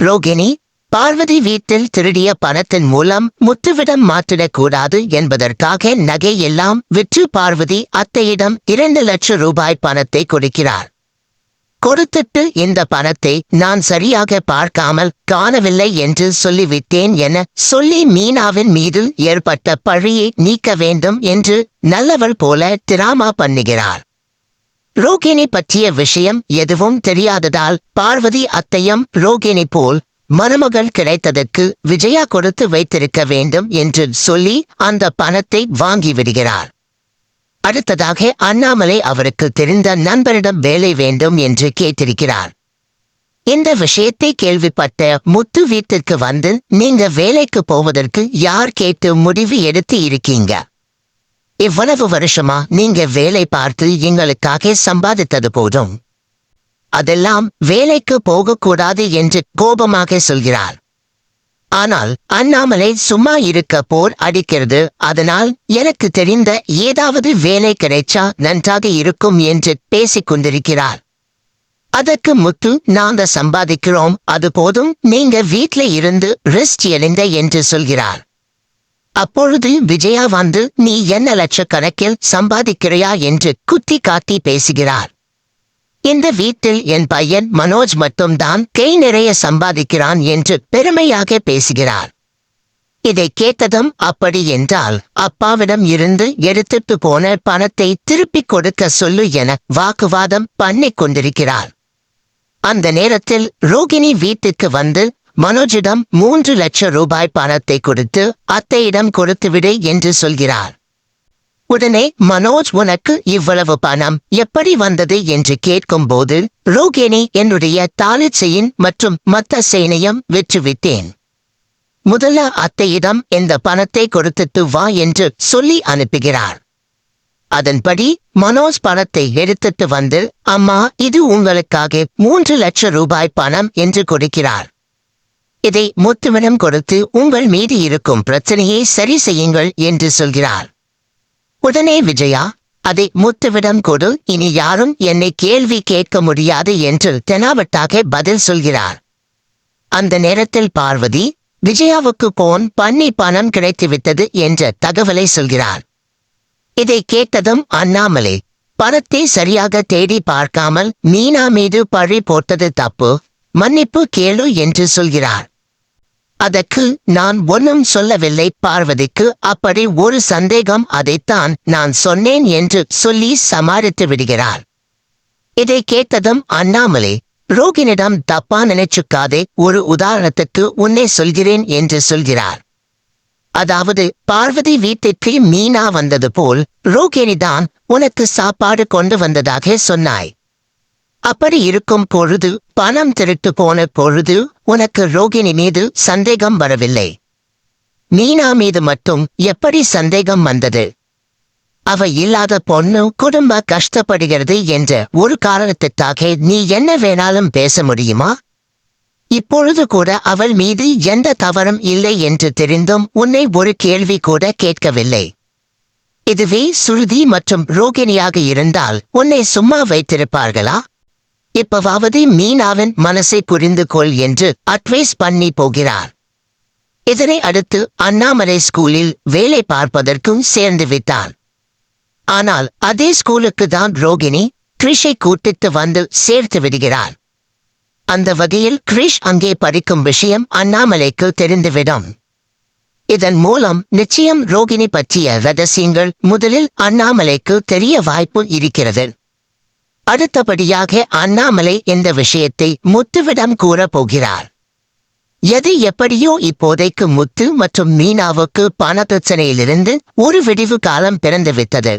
ரோகிணி பார்வதி வீட்டில் திருடிய பணத்தின் மூலம் முத்துவிடம் மாற்றிடக்கூடாது என்பதற்காக நகை எல்லாம் விற்று பார்வதி அத்தையிடம் இரண்டு லட்சம் ரூபாய் பணத்தை கொடுக்கிறார் கொடுத்துட்டு இந்த பணத்தை நான் சரியாக பார்க்காமல் காணவில்லை என்று சொல்லிவிட்டேன் என சொல்லி மீனாவின் மீது ஏற்பட்ட பழியை நீக்க வேண்டும் என்று நல்லவள் போல டிராமா பண்ணுகிறார் ரோகிணி பற்றிய விஷயம் எதுவும் தெரியாததால் பார்வதி அத்தையம் ரோகிணி போல் மருமகள் கிடைத்ததற்கு விஜயா கொடுத்து வைத்திருக்க வேண்டும் என்று சொல்லி அந்த பணத்தை வாங்கி விடுகிறார். அடுத்ததாக அண்ணாமலை அவருக்கு தெரிந்த நண்பரிடம் வேலை வேண்டும் என்று கேட்டிருக்கிறார். இந்த விஷயத்தை கேள்விப்பட்ட முத்து வீட்டிற்கு வந்து நீங்க வேலைக்கு போவதற்கு யார் கேட்டு முடிவு எடுத்து இருக்கீங்க? இவ்வளவு வருஷமா நீங்க வேலை பார்த்து எங்களுக்காக சம்பாதித்தது போதும். அதெல்லாம் வேலைக்கு போகக்கூடாது என்று கோபமாக சொல்கிறார். ஆனால் அண்ணாமலை சும்மா இருக்க போர் அடிக்கிறது அதனால் எனக்கு தெரிந்த ஏதாவது வேலை கிடைச்சா நன்றாக இருக்கும் என்று பேசிக் கொண்டிருக்கிறார். அதற்கு முத்து நாங்க சம்பாதிக்கிறோம் அது போதும் நீங்க வீட்ல இருந்து ரிஸ்ட் எழுந்த என்று சொல்கிறார். அப்பொழுது விஜயா வந்து நீ என்ன லட்சக்கணக்கில் சம்பாதிக்கிறையா? என்று குத்தி காட்டி பேசுகிறார். இந்த வீட்டில் என் பையன் மனோஜ் மட்டும்தான் கை நிறைய சம்பாதிக்கிறான் என்று பெருமையாக பேசுகிறார். இதை கேட்டதும் அப்படி என்றால் அப்பாவிடம் இருந்து எடுத்துட்டு போன பணத்தை திருப்பிக் கொடுக்க சொல்லு என வாக்குவாதம் பண்ணிக் கொண்டிருக்கிறார். அந்த நேரத்தில் ரோகிணி வீட்டுக்கு வந்து மனோஜிடம் மூன்று லட்சம் ரூபாய் பணத்தை கொடுத்து அத்தையிடம் கொடுத்துவிடு என்று சொல்கிறார். உடனே மனோஜ் உனக்கு இவ்வளவு பணம் எப்படி வந்தது? என்று கேட்கும்போது ரோகிணி என்னுடைய தாலிச்சையின் மற்றும் மத்த சேனையும் விற்றுவிட்டேன். முதல்ல அத்தையிடம் இந்த பணத்தை கொடுத்துட்டு வா என்று சொல்லி அனுப்புகிறார். அதன்படி மனோஜ் பணத்தை எடுத்துட்டு வந்து அம்மா இது உங்களுக்காக மூன்று லட்சம் ரூபாய் பணம் என்று கொடுக்கிறார். இதை முத்துவிடம் கொடுத்து உங்கள் மீது இருக்கும் பிரச்சனையை சரி செய்யுங்கள் என்று சொல்கிறார். உடனே விஜயா அதை முத்துவிடம் கொடு இனி யாரும் என்னை கேள்வி கேட்க முடியாது என்று தெனாவட்டாக பதில் சொல்கிறார். அந்த நேரத்தில் பார்வதி விஜயாவுக்கு போன் பண்ணி பணம் கிடைத்துவிட்டது என்ற தகவலை சொல்கிறார். இதை கேட்டதும் அண்ணாமலை பணத்தை சரியாக தேடி பார்க்காமல் மீனா மீது பழி போட்டது தப்பு மன்னிப்பு கேளு என்று சொல்கிறார். அதற்கு நான் ஒன்னும் சொல்லவில்லை. பார்வதிக்கு அப்படி ஒரு சந்தேகம் அதைத்தான் நான் சொன்னேன் என்று சொல்லி சமாளித்து விடுகிறார். இதை கேட்டதும் அண்ணாமலை ரோகினிடம் தப்பா நினைச்சுக்காதே ஒரு உதாரணத்துக்கு உன்னை சொல்கிறேன் என்று சொல்கிறார். அதாவது பார்வதி வீட்டிற்கு மீனா வந்தது போல் ரோகிணிதான் உனக்கு சாப்பாடு கொண்டு வந்ததாக சொன்னாய். அப்படி இருக்கும் பொழுது பணம் திருட்டு போன பொழுது உனக்கு ரோகிணி மீது சந்தேகம் வரவில்லை. மீனா மீது மட்டும் எப்படி சந்தேகம் வந்தது? அவ இல்லாத பொண்ணு குடும்ப கஷ்டப்படுகிறது என்ற ஒரு காரணத்துக்காக நீ என்ன வேணாலும் பேச முடியுமா? இப்பொழுது கூட அவள் மீது எந்த தவறும் இல்லை என்று தெரிந்தும் உன்னை ஒரு கேள்வி கூட கேட்கவில்லை. இதுவே சுருதி மற்றும் ரோகிணியாக இருந்தால் உன்னை சும்மா வைத்திருப்பார்களா? இப்பவாவது மீனாவின் மனசை புரிந்து கொள் என்று அட்வைஸ் பண்ணி போகிறார். இதனை அடுத்து அண்ணாமலை ஸ்கூலில் வேலை பார்ப்பதற்கும் சேர்ந்து விட்டார். ஆனால் அதே ஸ்கூலுக்கு தான் ரோகிணி கிரிஷை கூட்டிட்டு வந்து சேர்த்து விடுகிறார். அந்த வகையில் கிரிஷ் அங்கே படிக்கும் விஷயம் அண்ணாமலைக்கு தெரிந்துவிடும். இதன் மூலம் நிச்சயம் ரோகிணி பற்றிய ரகசியங்கள் முதலில் அண்ணாமலைக்கு தெரிய வாய்ப்பு இருக்கிறது. அடுத்தபடியாக அண்ணாமலை இந்த விஷயத்தை முத்துவிடம் கூறப்போகிறார் எது எப்படியோ இப்போதைக்கு முத்து மற்றும் மீனாவுக்கு பண பிரச்சனையிலிருந்து ஒரு விடிவு காலம் பிறந்துவிட்டது.